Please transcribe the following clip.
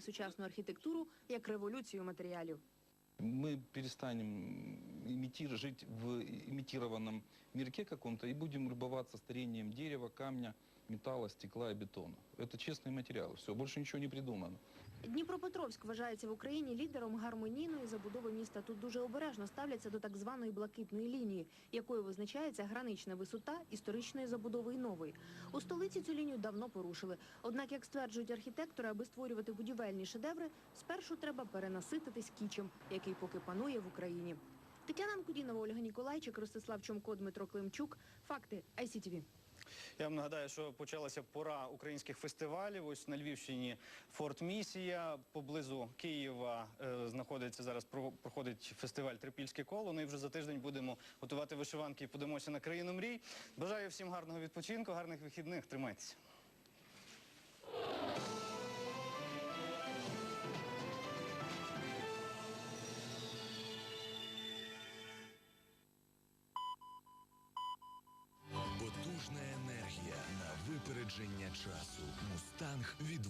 сучасну архітектуру як революцію матеріалів. Ми перестанем имитир- жить в имитированном мирке каком-то и будем любоваться старением дерева, камня, металла, стекла и бетона. Это честные материалы. Все, больше ничего не придумано. Дніпропетровськ вважається в Україні лідером гармонійної забудови міста. Тут дуже обережно ставляться до так званої блакитної лінії, якою визначається гранична висота історичної забудови і нової. У столиці цю лінію давно порушили. Однак, як стверджують архітектори, аби створювати будівельні шедеври, спершу треба перенасититись кічем, який поки панує в Україні. Тетяна Анкудінова, Ольга Ніколайчик, Ростислав Чомко, Дмитро Климчук. Факти ICTV. Я вам нагадаю, що почалася пора українських фестивалів. Ось на Львівщині Форт Місія поблизу Києва е, знаходиться зараз про- проходить фестиваль Трипільське коло. Ну і вже за тиждень будемо готувати вишиванки і подимося на країну мрій. Бажаю всім гарного відпочинку, гарних вихідних. Тримайтеся. Потужна енергія на випередження часу. Мустанг від